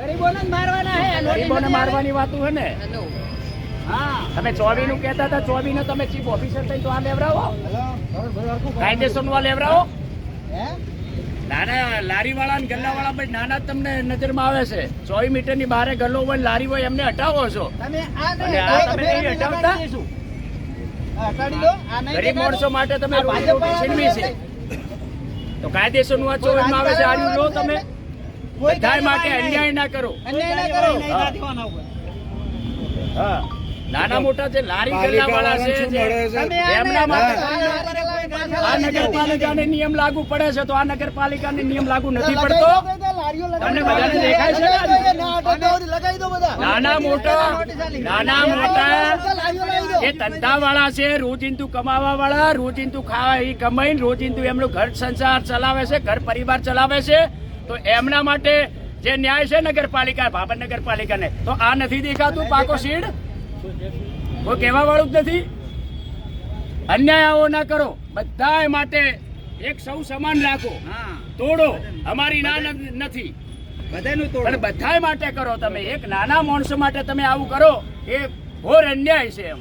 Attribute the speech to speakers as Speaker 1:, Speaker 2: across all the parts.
Speaker 1: ગરીબોને મારવાના હે
Speaker 2: ગરીબોને મારવાની વાતું હે ને?
Speaker 1: હા.
Speaker 2: તમે ચોવી નું કહેતા હતા ચોવી ને તમે ચીફ ઓફિસર થઈને તો આ લેવડાવો? કાયદેસરનું આ લેવડાવો?
Speaker 1: હે?
Speaker 2: નાના લારી વાળા ને ગલ્લા વાળા ભાઈ નાના તમને નજરમાં આવે છે. ચોવી મીટરની બહાર ગલ્લો હોય લારી હોય એમને હટાવો છો.
Speaker 1: તમે આ
Speaker 2: અને
Speaker 1: નહીં,
Speaker 2: આ
Speaker 1: એક
Speaker 2: તમે
Speaker 1: બે
Speaker 2: નહીં
Speaker 1: અમે
Speaker 2: હટાવતા? ગરીબ માણસો માટે તમે છે. તો કાયદેસરનું આ ચોવીસમાં આવે છે આર્યું લો તમે. બધાય માટે અન્યાય ના કરો.
Speaker 1: અન્યાય ના કરો.
Speaker 2: હા. હા. નાના મોટા જે લારી ગલ્લા વાળા છે એમના માટે
Speaker 1: આ.
Speaker 2: નગરપાલિકાને નિયમ લાગુ પડે છે તો આ નગરપાલિકાને નિયમ લાગુ નથી પડતો? તમને બધાને દેખાય છે. નાના મોટા નાના મોટા. એ ધંધા વાળા છે રોજિંદુ કમાવા વાળા રોજિંદુ ખાવા એ કમાઈને રોજિંદુ એમનું ઘર સંસાર ચલાવે છે ઘર પરિવાર ચલાવે છે. તો એમના માટે જે ન્યાય છે નગરપાલિકા ભાભર નગરપાલિકાને તો આ નથી દેખાતું પાકો શીડ કોઈ કહેવા વાળું જ નથી. અન્યાય આવો ના કરો બધા માટે એક સૌ સમાન રાખો. તોડો અમારી ના ન- નથી. પણ બધા માટે કરો તમે. એક નાના માણસો માટે તમે આવું કરો એ ઘોર અન્યાય છે એમ.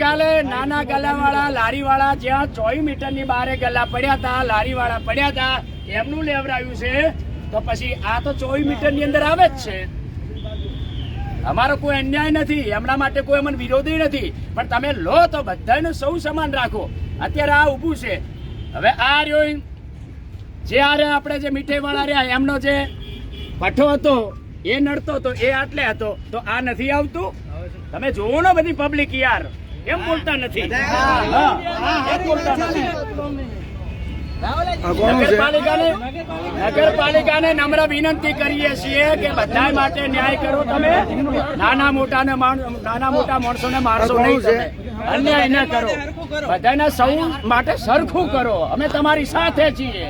Speaker 2: કાલે નાના ગલા લારીવાળા જ્યાં ચોવીસ મીટરની બારે ગલા પડ્યા હતા, લારીવાળા પડ્યા હતા, એમનું લેવડાવ્યું છે. તો પછી આ તો ચોવીસ મીટરની અંદર આવે જ છે. અમારો કોઈ અન્યાય નથી, એમના માટે કોઈ અમને વિરોધી નથી. પણ તમે લો તો બધાને સૌ સમાન રાખો. અત્યારે આ ઊભું છે. હવે આ રહ્યો જે આ રહ્યા આપણે જે મીઠાઈ વાળા રહ્યા, એમનો જે પઠ્ઠો હતો એ નડતો તો એ આટલે હતો તો આ નથી આવતું? તમે જોવો ને બધી પબ્લિક યાર. એમ બોલતા નથી. હા, એમ બોલતા નથી. નગરપાલિકાને નગરપાલિકાને નમ્ર વિનંતી કરીએ છીએ કે બધા માટે ન્યાય કરો તમે. નાના મોટા ને નાના મોટા માણસો ને મારશો નહીં અન્યાય ન કરો. બધાને સૌ માટે સરખું કરો. અમે તમારી સાથે છીએ.